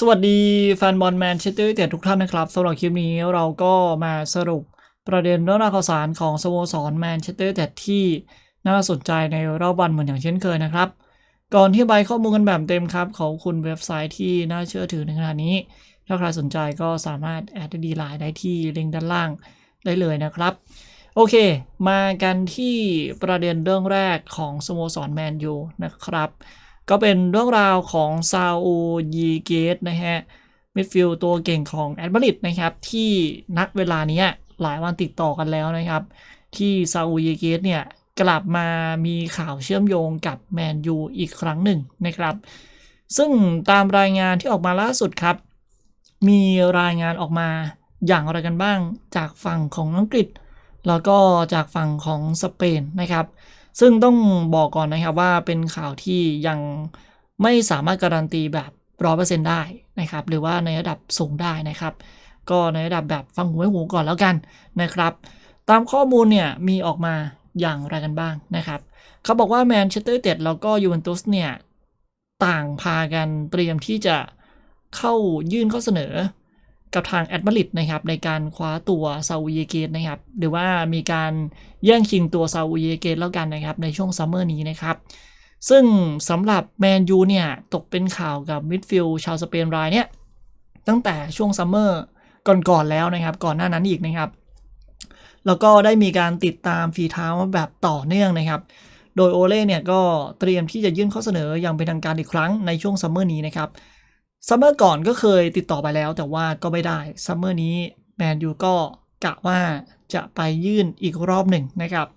สวัสดีแฟนบอลแมนเชสเตอร์ยูไนเต็ดทุกท่านนะครับสำหรับคลิปนี้เราก็มาสรุปประเด็นเรื่องราวข่าวสารของสโมสรแมนเชสเตอร์ยูไนเต็ดที่น่าสนใจในรอบวันเหมือนอย่างเช่นเคยนะครับ ก่อนที่ไปข้อมูลกันแบบเต็มครับขอบคุณเว็บไซต์ที่น่าเชื่อถือในขณะนี้ ถ้าใครสนใจก็สามารถแอดดีไลน์ได้ที่ลิงก์ด้านล่างได้เลยนะครับ โอเค มากันที่ประเด็นเรื่องแรกของสโมสรแมนยูนะครับ ก็เป็นเรื่องราวของซาอูยีเกตนะฮะมิดฟิลด์ตัวเก่งของแอดมาริดนะครับ ที่นัดเวลานี้หลายวันติดต่อกันแล้วนะครับ ที่ซาอูยีเกตเนี่ย กลับมามีข่าวเชื่อมโยงกับแมนยูอีกครั้งหนึ่งนะครับ ซึ่งตามรายงานที่ออกมาล่าสุดครับ มีรายงานออกมาอย่างไรกันบ้างจากฝั่งของอังกฤษ แล้วก็จากฝั่งของสเปนนะครับ ซึ่งต้องบอกก่อนนะครับว่าเป็นข่าวที่ยังไม่สามารถการันตีแบบร้อยเปอร์เซ็นต์ได้นะครับ หรือว่าในระดับสูงได้นะครับ ก็ในระดับแบบฟังหูไว้หูก่อนแล้วกันนะครับ ตามข้อมูลเนี่ยมีออกมาอย่างไรกันบ้างนะครับ เขาบอกว่าแมนเชสเตอร์เต็ดแล้วก็ยูเวนตุสเนี่ย ต่างพากันเตรียมที่จะเข้ายื่นข้อเสนอ กับทางแอดมาริดนะครับในการคว้าตัวซาอูเยเกตนะครับหรือว่ามีการแย่งชิงตัวซาอูเยเกตแล้วกันนะครับในช่วงซัมเมอร์นี้นะครับซึ่งสำหรับแมนยูเนี่ยตกเป็นข่าวกับมิดฟิลด์ชาวสเปนรายเนี่ยตั้งแต่ช่วงซัมเมอร์ก่อนๆแล้วนะครับ ก่อนหน้านั้นอีกนะครับ แล้วก็ได้มีการติดตามฝีเท้ามาแบบต่อเนื่องนะครับ โดยโอเล่เนี่ยก็เตรียมที่จะยื่นข้อเสนออย่างเป็นทางการอีกครั้งในช่วงซัมเมอร์นี้นะครับ ซัมเมอร์ก่อนก็เคยติดต่อไปแล้วแต่ว่าก็ไม่ได้ซัมเมอร์นี้แมนยูก็กะว่าจะไปยื่นอีกรอบหนึ่งนะครับ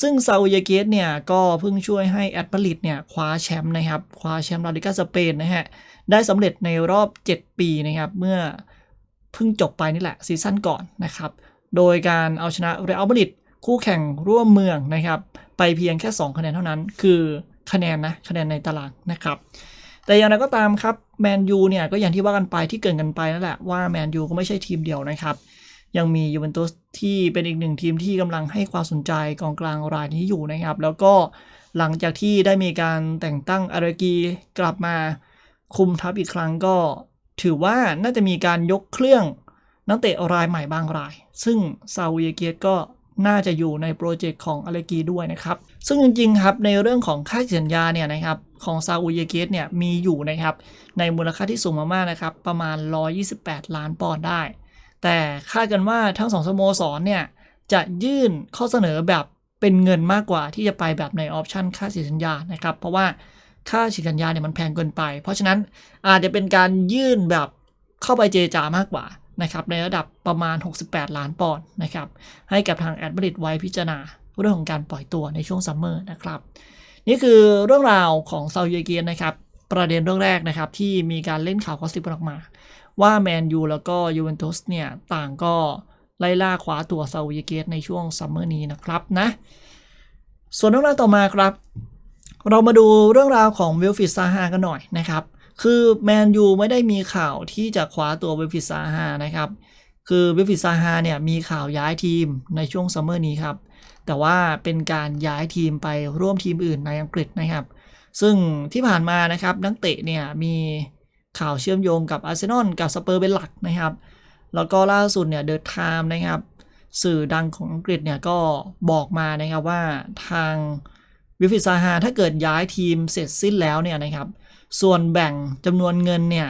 ซึ่งซาอุยเกตเนี่ย ก็เพิ่งช่วยให้แอตมาริดเนี่ย คว้าแชมป์นะครับ คว้าแชมป์ลาลิกาสเปนนะฮะ ได้สำเร็จในรอบ 7 ปีนะครับ เมื่อเพิ่งจบไปนี่แหละซีซั่นก่อนนะครับ โดยการเอาชนะเรอัลมาดริดคู่แข่งร่วมเมืองนะครับ ไปเพียงแค่ 2 คะแนนเท่านั้น คือคะแนนนะ คะแนนในตารางนะครับ แต่อย่างไรก็ตามครับแมนยูเนี่ยก็อย่างที่ว่ากันไปที่เกินกันไปนั่นแหละว่าแมนยูก็ไม่ใช่ทีมเดียวนะครับ ยังมียูเวนตุสที่เป็นอีกหนึ่งทีมที่กำลังให้ความสนใจกองกลางรายนี้อยู่นะครับ แล้วก็หลังจากที่ได้มีการแต่งตั้งอารากีกลับมาคุมทัพอีกครั้งก็ ถือว่าน่าจะมีการยกเครื่องนักเตะรายใหม่บางราย ซึ่งซาอุยเกียก็ น่าจะอยู่ในโปรเจกต์ของอารากีด้วยนะครับ ซึ่งจริงๆครับในเรื่องของค่าสัญญาเนี่ยนะครับของซาอุยเกตเนี่ยมีอยู่นะครับในมูลค่าที่สูงมากๆนะครับประมาณ 128 ล้านปอนด์ได้ แต่คาดกันว่าทั้งสองสโมสรเนี่ยจะยื่นข้อเสนอแบบเป็นเงินมากกว่าที่จะไปแบบในออปชันค่าสัญญานะครับ เพราะว่าค่าสัญญาเนี่ยมันแพงเกินไป เพราะฉะนั้นอาจจะเป็นการยื่นแบบเข้าไปเจรจามากกว่า นะครับในระดับประมาณ 68 ล้านปอนด์นะครับให้กับทางแอดมาริดไว้พิจารณาเรื่องของการปล่อยตัวในช่วงซัมเมอร์นะครับนี่คือเรื่องราวของซาอุดิอาระเบียนะครับประเด็นเรื่องแรกนะครับที่มีการเล่นข่าวกอสซิปออกมา ว่าแมนยูแล้วก็ยูเวนตุสเนี่ยต่างก็ไล่ล่าคว้าตัวซาอุดิอาระเบียในช่วงซัมเมอร์นี้นะครับนะส่วนเรื่องราวต่อมาครับ เรามาดูเรื่องราวของวิลฟิดซาฮากันหน่อยนะครับ คือแมนยูไม่ได้มีข่าวที่จะคว้าตัววิฟิซาฮานะครับ คือวิฟิซาฮาเนี่ยมีข่าวย้ายทีมในช่วงซัมเมอร์นี้ครับ แต่ว่าเป็นการย้ายทีมไปร่วมทีมอื่นในอังกฤษนะครับ ซึ่งที่ผ่านมานะครับนักเตะเนี่ยมีข่าวเชื่อมโยงกับอาร์เซนอลกับสเปอร์เป็นหลักนะครับ แล้วก็ล่าสุดเนี่ยเดอะไทม์นะครับ สื่อดังของอังกฤษเนี่ยก็บอกมานะครับว่าทาง วิฟิซาฮาถ้าเกิดย้ายทีมเสร็จสิ้นแล้วเนี่ยนะครับ ส่วนแบ่งจำนวนเงินเนี่ย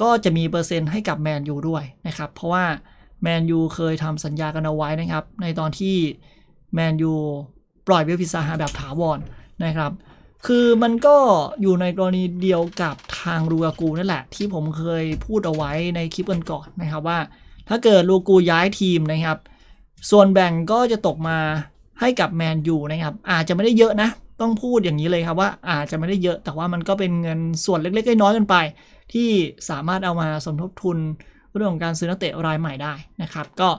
ก็จะมีเปอร์เซ็นต์ให้กับแมนยูด้วยนะครับ เพราะว่าแมนยูเคยทำสัญญากันเอาไว้นะครับ ในตอนที่แมนยูปล่อยวิลฟิซาฮาแบบถาวรนะครับคือมันก็อยู่ในกรณีเดียวกับทางลูกากูนั่นแหละ ที่ผมเคยพูดเอาไว้ในคลิปกันก่อนๆนะครับว่า ถ้าเกิดลูกูย้ายทีมนะครับ ส่วนแบ่งก็จะตกมาให้กับแมนยูนะครับ อาจจะไม่ได้เยอะนะ ต้องพูดอย่างนี้เลยครับว่าอาจจะไม่ได้เยอะ แต่ว่ามันก็เป็นเงินส่วนเล็กๆน้อยๆกันไป ที่สามารถเอามาสมทบทุนเรื่องของการซื้อนักเตะรายใหม่ได้นะครับ ก็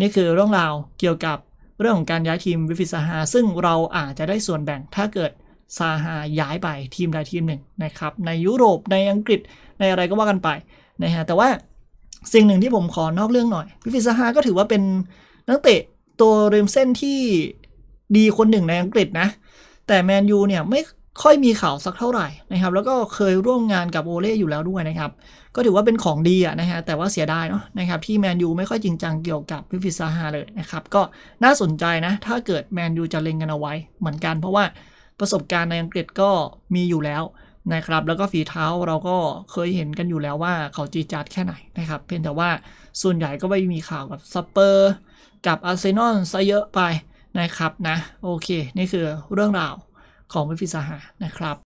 นี่คือเรื่องราวเกี่ยวกับเรื่องของการย้ายทีมวิฟิซาฮาซึ่งเราอาจจะได้ส่วนแบ่งถ้าเกิดซาฮาย้ายไปทีมใดทีมหนึ่งนะครับในยุโรปในอังกฤษในอะไรก็ว่ากันไปนะฮะแต่ว่าสิ่งหนึ่งที่ผมขอนอกเรื่องหน่อยวิฟิซาฮาก็ถือว่าเป็นนักเตะตัวริมเส้นที่ดีคนหนึ่งในอังกฤษนะ แต่แมนยูเนี่ยไม่ค่อยมีข่าวสักเท่าไหร่นะครับแล้วก็เคยร่วมงานกับโอเล่อยู่แล้วด้วยนะครับก็ถือว่าเป็นของดีอะนะฮะแต่ว่าเสียดายเนาะนะครับที่แมนยูไม่ค่อยจริงจังเกี่ยวกับวิฟิซาฮาเลยนะครับก็น่าสนใจนะถ้าเกิดแมนยูจะเล็งกันเอาไว้เหมือนกันเพราะว่าประสบการณ์ในอังกฤษก็มีอยู่แล้วนะครับแล้วก็ฝีเท้าเราก็เคยเห็นกันอยู่แล้วว่าเขาจีจาดแค่ไหนนะครับเพียงแต่ว่าส่วนใหญ่ก็ไม่มีข่าวกับสเปอร์กับอาร์เซนอลซะเยอะไป นะครับนะโอเค นี่คือเรื่องราวของวิฟิซาฮานะครับ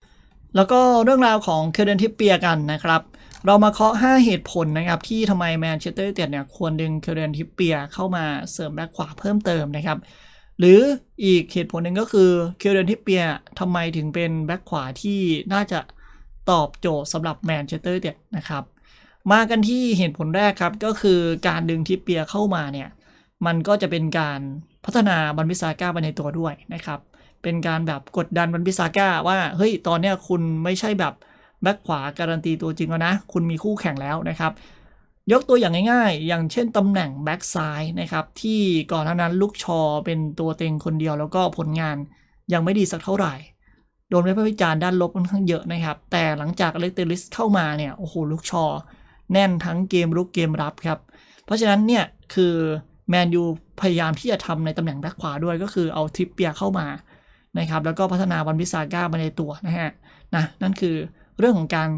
แล้วก็เรื่องราวของเคเดนทิปเปียกันนะครับ เรามาเคาะ 5 เหตุผลนะครับ ที่ทำไมแมนเชสเตอร์ยูไนเต็ดเนี่ยควรดึงเคเดนทิปเปียเข้ามาเสริมแบ็คขวาเพิ่มเติมนะครับหรืออีกเหตุผลหนึ่งก็คือเคเดนทิปเปียทำไมถึงเป็นแบ็คขวาที่น่าจะตอบโจทย์สำหรับแมนเชสเตอร์ยูไนเต็ดนะครับ มากันที่เหตุผลแรกครับ ก็คือการดึงทิปเปียเข้ามาเนี่ย มันก็จะเป็นการพัฒนาบันพิซาก้าไปในตัวด้วยนะครับ เป็นการแบบกดดันบันพิซาก้าว่าเฮ้ยตอนเนี้ยคุณไม่ใช่แบบแบ็คขวาการันตีตัวจริงแล้วนะ คุณมีคู่แข่งแล้วนะครับ ยกตัวอย่างง่ายๆ อย่างเช่นตำแหน่งแบ็กซ้ายนะครับ ที่ก่อนหน้านั้นลูกชอเป็นตัวเต็งคนเดียวแล้วก็ผลงานยังไม่ดีสักเท่าไหร่ โดนวิพากษ์วิจารณ์ด้านลบค่อนข้างเยอะนะครับ แต่หลังจากเล็กเตอริสเข้ามาเนี่ยโอ้โหลูกชอ แน่นทั้งเกมรุกเกมรับครับ เพราะฉะนั้นเนี่ยคือ แมนยูพยายามที่จะทำในตำแหน่งแบ็คขวาด้วยก็คือเอาทริปเปียเข้ามานะครับแล้วก็พัฒนาวันพิซาก้ามาในตัวนะฮะนะนั่นคือเรื่องของการ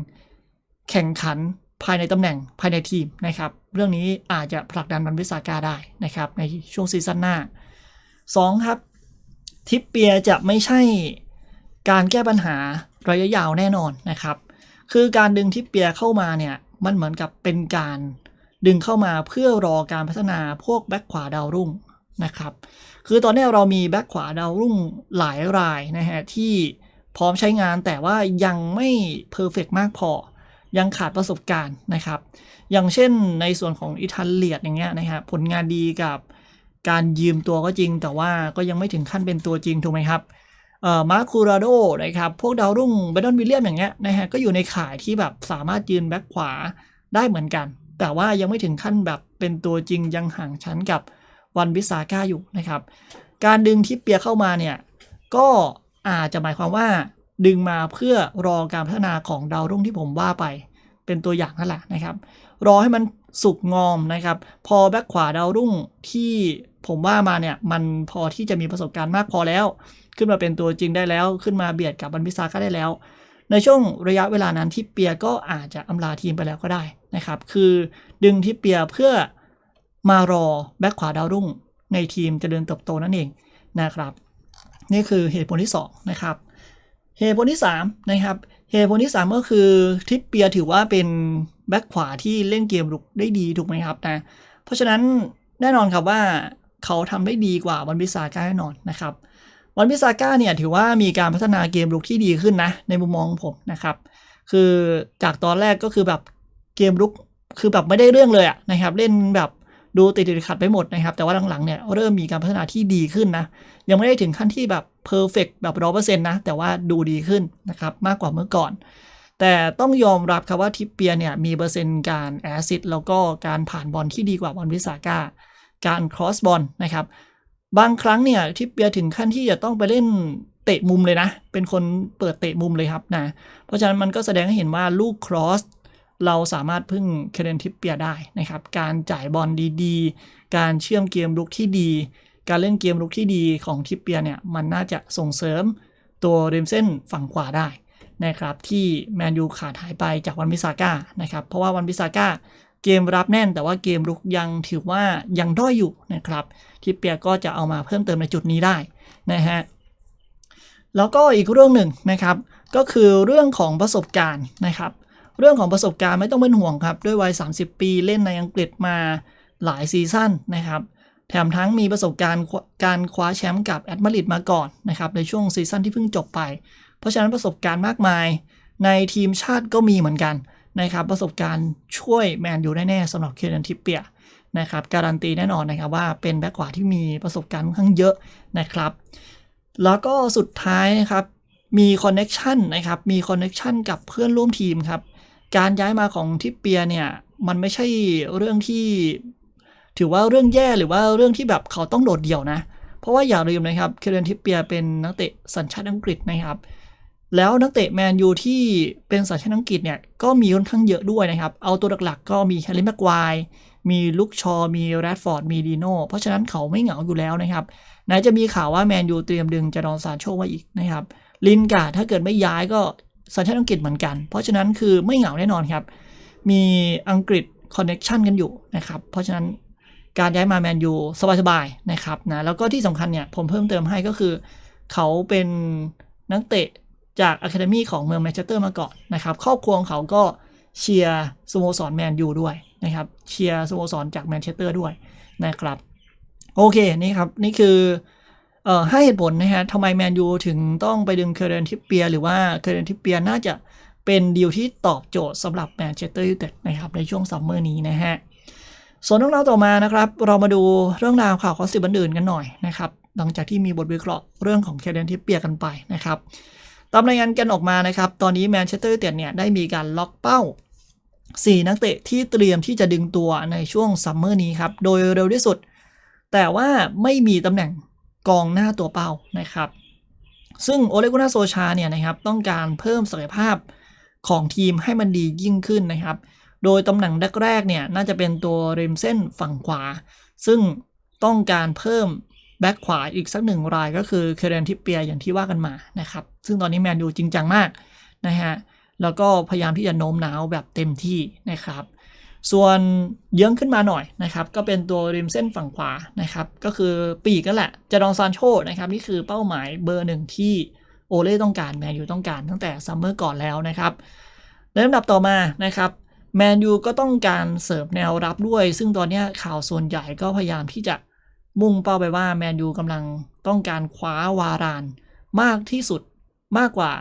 แข่งขันภายในตำแหน่งภายในทีมนะครับ เรื่องนี้อาจจะผลักดันวันพิซาก้าได้นะครับ ในช่วงซีซั่นหน้า 2 ครับ ทิปเปียจะไม่ใช่การแก้ปัญหาระยะยาวแน่นอนนะครับ คือการดึงทิปเปียเข้ามาเนี่ยมันเหมือนกับเป็นการ ดึงเข้ามาเพื่อรอการพัฒนาพวกแบ็คขวาดาวรุ่งนะครับ คือตอนนี้เรามีแบ็คขวาดาวรุ่งหลายรายนะฮะที่พร้อมใช้งานแต่ว่ายังไม่เพอร์เฟกมากพอ ยังขาดประสบการณ์นะครับ อย่างเช่นในส่วนของอิตาเลียดอย่างเงี้ยนะครับผลงานดีกับการยืมตัวก็จริง แต่ว่าก็ยังไม่ถึงขั้นเป็นตัวจริงถูกไหมครับเอ่อมาร์คูราโดนะครับพวกดาวรุ่งเบดอนวิลเลียมอย่างเงี้ยนะฮะก็อยู่ในข่ายที่แบบสามารถยืนแบ็คขวาได้เหมือนกัน แต่ว่ายังไม่ถึงขั้นแบบเป็นตัวจริงยังห่างชั้นกับวันบิซาก้าอยู่นะครับ การดึงทิปเปียเข้ามาเนี่ย ก็อาจจะหมายความว่าดึงมาเพื่อรอการพัฒนาของดาวรุ่งที่ผมว่าไป เป็นตัวอย่างนั่นแหละนะครับ รอให้มันสุกงอมนะครับ พอแบ็คขวาดาวรุ่งที่ผมว่ามาเนี่ยมันพอที่จะมีประสบการณ์มากพอแล้ว ขึ้นมาเป็นตัวจริงได้แล้ว ขึ้นมาเบียดกับบันพิซาก้าได้แล้ว ในช่วงระยะเวลานั้นทิปเปียก็อาจจะอำลาทีมไปแล้วก็ได้ นะครับ คือดึงทิปเปียเพื่อมารอแบ็คขวาดาวรุ่ง ในทีมจเจริญเติบโตนั่นเองนะครับ นี่คือเหตุผลที่ 2 นะครับ เหตุผลที่ 3 นะครับ เหตุผลที่ 3 ก็คือทิปเปียถือว่าเป็นแบ็คขวาที่เล่นเกมลุกได้ดีถูกไหมครับนะ เพราะฉะนั้นแน่นอนครับว่าเขาทำได้ดีกว่าวันพิซาก้าแน่นอนนะครับวันพิซาก้าเนี่ยถือว่ามีการพัฒนาเกมลุกที่ดีขึ้นนะในมุมมองของผมนะครับ คือจากตอนแรกก็คือแบบ เกมลุกคือแบบไม่ได้เรื่องเลยอะนะครับ เล่นแบบดูติดติดขัดไปหมดนะครับ แต่ว่าหลังๆเนี่ยเริ่มมีการพัฒนาที่ดีขึ้นนะ ยังไม่ได้ถึงขั้นที่แบบเพอร์เฟกแบบร้อเปอร์เซ็นต์นะ แต่ว่าดูดีขึ้นนะครับ มากกว่าเมื่อก่อน แต่ต้องยอมรับครับว่าทิปเปียเนี่ยมีเปอร์เซ็นต์การแอซิดแล้วก็การผ่านบอลที่ดีกว่าบอลวิสาก้าการครอสบอลนะครับ บางครั้งเนี่ยทิปเปียถึงขั้นที่จะต้องไปเล่นเตะมุมเลยนะ เป็นคนเปิดเตะมุมเลยครับนะ เพราะฉะนั้นมันก็แสดงให้เห็นว่าลูกครอส เราสามารถพึ่งเคเดนทิปเปียได้นะครับ การจ่ายบอลดีๆ การเชื่อมเกมลุกที่ดี การเล่นเกมลุกที่ดีของทิปเปียเนี่ย มันน่าจะส่งเสริมตัวเรมเส้นฝั่งขวาได้นะครับ ที่แมนยูขาดหายไปจากวันมิซาก้านะครับ เพราะว่าวันมิซาก้าเกมรับแน่นแต่ว่าเกมลุกยังถือว่ายังด้อยอยู่นะครับ ทิปเปียก็จะเอามาเพิ่มเติมในจุดนี้ได้นะฮะแล้วก็อีกเรื่องหนึ่งนะครับ ก็คือเรื่องของประสบการณ์นะครับ เรื่องของประสบการณ์ไม่ต้องเป็นห่วงครับ ด้วยวัย 30 ปีเล่นในอังกฤษมาหลายซีซั่นนะครับ แถมทั้งมีประสบการณ์การคว้าแชมป์กับแอตมาริดมาก่อนนะครับในช่วงซีซั่นที่เพิ่งจบไป เพราะฉะนั้นประสบการณ์มากมาย ในทีมชาติก็มีเหมือนกันนะครับประสบการณ์ช่วยแมนยูแน่ๆสำหรับเคเดนทิปเปียนะครับการันตีแน่นอนนะครับว่าเป็นแบ็คขวาที่มีประสบการณ์ค่อนข้างเยอะนะครับ แล้วก็สุดท้ายนะครับมีคอนเน็ชันนะครับมีคอนเน็ชันกับเพื่อนร่วมทีมครับ การย้ายมาของทิปเปียเนี่ย มันไม่ใช่เรื่องที่ ถือว่าเรื่องแย่หรือว่าเรื่องที่แบบเขาต้องโดดเดี่ยวนะ เพราะว่าอย่าลืมนะครับเคเรนทิปเปียเป็นนักเตะสัญชาติอังกฤษนะครับ แล้วนักเตะแมนยูที่เป็นสัญชาติอังกฤษเนี่ยก็มีค่อนข้างเยอะด้วยนะครับ เอาตัวหลักๆ ก็มีแฮร์รี่แม็กควายมีลุกชอ มีแรดฟอร์ด มีดีโน่เพราะฉะนั้นเขาไม่เหงาอยู่แล้วนะครับไหนจะมีข่าวว่าแมนยูเตรียมดึงจารอนซานโชมาอีกนะครับลินกาถ้าเกิดไม่ย้ายก็ สัญชาติอังกฤษเหมือนกัน เพราะฉะนั้นคือไม่เหงาแน่นอนครับ มีอังกฤษคอนเน็ชันกันอยู่นะครับ เพราะฉะนั้นการย้ายมาแมนยูสบายๆนะครับนะแล้วก็ที่สำคัญเนี่ยผมเพิ่มเติมให้ก็คือ เขาเป็นนักเตะจากอะคาเดมีของเมืองแมนเชสเตอร์มาก่อนนะครับครอบครัวของเขาก็เชียร์สโมสรแมนยูด้วยนะครับเชียร์สโมสรจากแมนเชสเตอร์ด้วยนะครับ โอเคนี่ครับ นี่คือ เอ่อให้เหตุผลนะฮะทำไมแมนยูถึงต้องไปดึงเคเรนทิปเปีย หรือว่าเคเรนทิปเปียน่าจะเป็นดีลที่ตอบโจทย์สำหรับแมนเชสเตอร์ยูไนเต็ดนะครับในช่วงซัมเมอร์นี้นะฮะส่วนเรื่องราวต่อมานะครับ เรามาดูเรื่องราวข่าวคอสติบันอื่นกันหน่อยนะครับหลังจากที่มีบทวิเคราะห์เรื่องของเคเดนทิปเปียกันไปนะครับตามรายงานกันออกมานะครับ ตอนนี้แมนเชสเตอร์ยูไนเต็ดเนี่ยได้มีการล็อกเป้า 4 นักเตะที่เตรียมที่จะดึงตัวในช่วงซัมเมอร์นี้ครับ โดยเร็วที่สุด แต่ว่าไม่มีตำแหน่ง กองหน้าตัวเป้านะครับ ซึ่งโอเลกุนาโซชาเนี่ยนะครับต้องการเพิ่มศักยภาพของทีมให้มันดียิ่งขึ้นนะครับ โดยตำแหน่งแรกๆเนี่ยน่าจะเป็นตัวริมเส้นฝั่งขวา ซึ่งต้องการเพิ่มแบ็คขวาอีกสักหนึ่งรายก็คือเคเรนทิปเปียอย่างที่ว่ากันมานะครับ ซึ่งตอนนี้แมนยูจริงจังมากนะฮะแล้วก็พยายามที่จะโน้มน้าวแบบเต็มที่นะครับ ส่วนเยื้องขึ้นมาหน่อยนะครับ ก็เป็นตัวริมเส้นฝั่งขวานะครับ ก็คือปีกกันแหละจารองซานโชนะครับนี่คือเป้าหมายเบอร์หนึ่งที่โอเล่ต้องการแมนยูต้องการตั้งแต่ซัมเมอร์ก่อนแล้วนะครับในลำดับต่อมานะครับแมนยูก็ต้องการเสริมแนวรับด้วย ซึ่งตอนนี้ข่าวส่วนใหญ่ก็พยายามที่จะมุ่งเป้าไปว่าแมนยูกำลังต้องการคว้าวารานมากที่สุดมากกว่า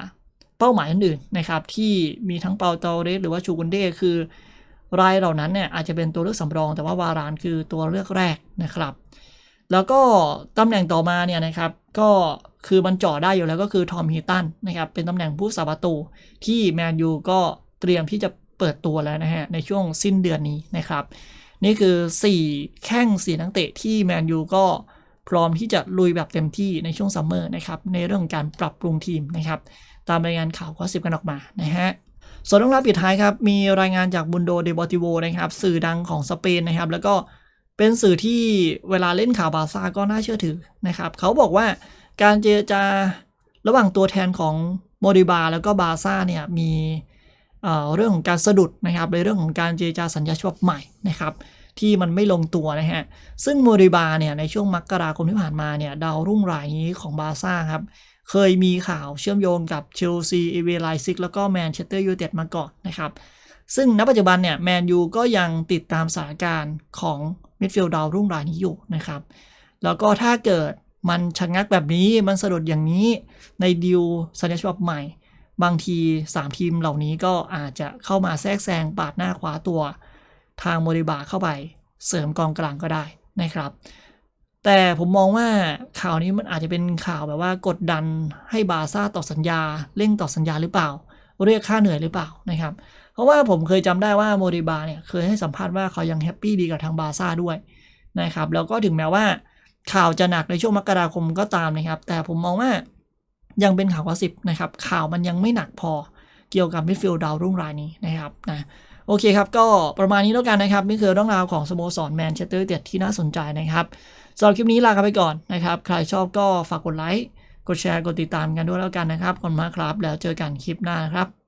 เป้าหมายอื่นๆนะครับ ที่มีทั้งเปาเตเรสหรือว่าชูกุนเดคือ รายเหล่านั้นเนี่ยอาจจะเป็นตัวเลือกสำรอง แต่ว่าวารานคือตัวเลือกแรกนะครับ แล้วก็ตำแหน่งต่อมาเนี่ยนะครับก็คือมันเจ่อได้อยู่แล้วก็คือทอมฮีตันนะครับเป็นตำแหน่งผู้สาประตูที่แมนยูก็เตรียมที่จะเปิดตัวแล้วนะฮะในช่วงสิ้นเดือนนี้นะครับ นี่คือ 4 แข้ง4นักเตะที่แมนยูก็พร้อมที่จะลุยแบบเต็มที่ในช่วงซัมเมอร์นะครับในเรื่องของการปรับปรุงทีมนะครับตามรายงานข่าวข้อสิบกันออกมานะฮะ ส่วนเรื่องราวปิดท้ายครับ มีรายงานจากบุนโดเดบอติโวนะครับ สื่อดังของสเปนนะครับ แล้วก็เป็นสื่อที่เวลาเล่นข่าวบาซ่าก็น่าเชื่อถือนะครับ เขาบอกว่าการเจรจาระหว่างตัวแทนของโมดิบาแล้วก็บาซ่าเนี่ยมีเอ่อเรื่องของการสะดุดนะครับในเรื่องของการเจรจาสัญญาฉบับใหม่นะครับที่มันไม่ลงตัวนะฮะ ซึ่งโมริบาเนี่ยในช่วงมกราคมที่ผ่านมาเนี่ยดาวรุ่งรายนี้ของบาซ่าครับ เคยมีข่าวเชื่อมโยงกับเชลซีเอเวไลซิกแล้วก็แมนเชสเตอร์ยูไนเต็ดมาก่อนนะครับ ซึ่งณปัจจุบันเนี่ยแมนยูก็ยังติดตามสถานการณ์ของมิดฟิลด์ดาวรุ่งรายนี้อยู่นะครับ แล้วก็ถ้าเกิดมันชะงักแบบนี้มันสะดุดอย่างนี้ในดิวสัญญาฉบับใหม่ บางที 3 ทีมเหล่านี้ก็อาจจะเข้ามาแทรกแซงปาดหน้าขวาตัว ทางโมริบาเข้าไปเสริมกองกลางก็ได้นะครับ แต่ผมมองว่าข่าวนี้มันอาจจะเป็นข่าวแบบว่ากดดันให้บาซ่าต่อสัญญาเร่งต่อสัญญาหรือเปล่า เรียกค่าเหนื่อยหรือเปล่านะครับ เพราะว่าผมเคยจำได้ว่าโมริบาเนี่ยเคยให้สัมภาษณ์ว่าเขายังแฮปปี้ดีกับทางบาซ่าด้วยนะครับแล้วก็ถึงแม้ว่าข่าวจะหนักในช่วงมกราคมก็ตามนะครับ แต่ผมมองว่ายังเป็นข่าวกระสิบนะครับ ข่าวมันยังไม่หนักพอเกี่ยวกับมิดฟิลด์ดาวรุ่งรายนี้นะครับนะโอเคครับ ก็ประมาณนี้แล้วกันนะครับ นี่คือเรื่องราวของสโมสรแมนเชสเตอร์ยูไนเต็ดที่น่าสนใจนะครับ สำหรับคลิปนี้ลากไปก่อนนะครับ ใครชอบก็ฝากกดไลค์ กดแชร์ กดติดตามกันด้วยแล้วกันนะครับขอบคุณมากครับ แล้วเจอกันคลิปหน้านะครับ